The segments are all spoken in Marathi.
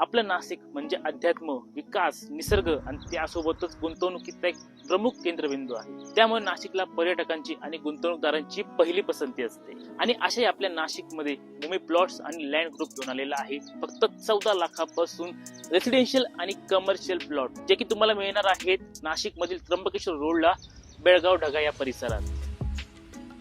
आपलं नाशिक म्हणजे अध्यात्म विकास निसर्ग आणि त्यासोबतच गुंतवणुकीचा एक प्रमुख केंद्रबिंदू आहे. त्यामुळे नाशिकला पर्यटकांची आणि गुंतवणूकदारांची पहिली पसंती असते. आणि असे आपल्या नाशिकमध्ये भूमी प्लॉट्स आणि लँड ग्रुप घेऊन आलेला आहे. फक्त चौदा लाखापासून रेसिडेन्शियल आणि कमर्शियल प्लॉट जे की तुम्हाला मिळणार आहेत नाशिक मधील त्र्यंबकेश्वर रोडला बेळगाव ढगा या परिसरात.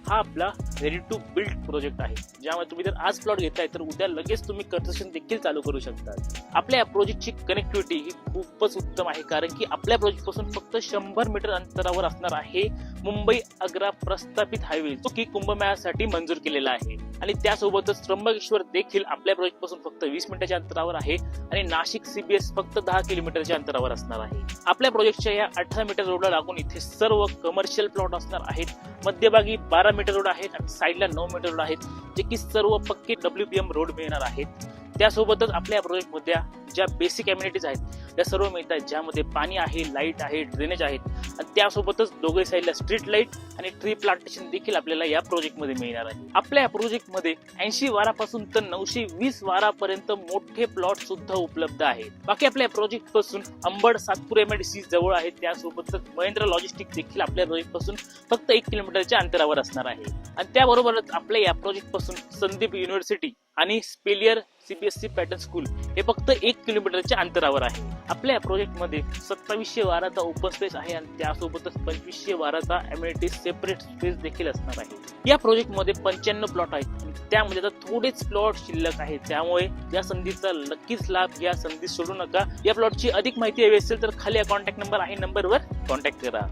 हा आपला रेडी टू बिल्ड प्रोजेक्ट आहे. ज्यामुळे तुम्ही जर आज प्लॉट घेताय तर उद्या लगेच तुम्ही कन्स्ट्रक्शन देखील चालू करू शकता आपल्या या प्रोजेक्टची कनेक्टिव्हिटी ही खूपच उत्तम आहे कारण की आपल्या प्रोजेक्टपासून फक्त शंभर मीटर अंतरावर असणार आहे मुंबई आग्रा प्रस्थापित हायवे जो की कुंभमेळ्यासाठी मंजूर केलेला आहे. आणि त्यासोबतच त्र्यंबकेश्वर देखील आपल्या प्रोजेक्टपासून फक्त वीस मिनिटाच्या अंतरावर आहे आणि नाशिक सीबीएस फक्त दहा किलोमीटरच्या अंतरावर असणार आहे. आपल्या प्रोजेक्टच्या या अठरा मीटर रोडला लागून इथे सर्व कमर्शियल प्लॉट असणार आहेत. मध्यभागी बारा मीटर रोड आहेत आणि साईडला नऊ मीटर रोड आहेत जे की सर्व पक्के डब्ल्यू पी एम रोड मिळणार आहेत. त्यासोबतच आपल्या प्रोजेक्टमध्ये ज्या बेसिक कम्युनिटीज आहेत या सर्व मिळतात ज्यामध्ये पाणी आहे लाइट आहे ड्रेनेज आहेत. आणि त्यासोबतच दोघे साईडला स्ट्रीट लाइट आणि ट्री प्लांटेशन देखील आपल्याला या प्रोजेक्टमध्ये मिळणार आहे. आपल्या या प्रोजेक्टमध्ये ऐंशी वारापासून तर नऊशे वीस वारापर्यंत मोठे प्लॉट सुद्धा उपलब्ध आहेत. बाकी आपल्या प्रोजेक्टपासून अंबड सातपूर सी जवळ आहे. त्यासोबतच महेंद्र लॉजिस्टिक देखील आपल्या प्रोजेक्टपासून फक्त एक किलोमीटरच्या अंतरावर असणार आहे. आणि त्याबरोबरच आपल्या या प्रोजेक्टपासून संदीप युनिव्हर्सिटी आणि स्पेलियर सीबीएसई पॅटर्न स्कूल हे फक्त एक किलोमीटरच्या अंतरावर आहे. आपल्या प्रोजेक्टमध्ये सत्तावीसशे वाराचा ओपन स्पेस आहे आणि त्यासोबतच पंचवीसशे वाराचा एम्युनिटी सेपरेट स्पेस देखील असणार आहे. या प्रोजेक्टमध्ये पंच्याण्णव प्लॉट आहेत त्यामध्ये आता थोडेच प्लॉट शिल्लक आहेत. त्यामुळे या संधीचा नक्कीच लाभ घ्या संधी सोडू नका. या प्लॉटची अधिक माहिती हवी असेल तर खाली कॉन्टॅक्ट नंबर आहे नंबरवर कॉन्टॅक्ट करा.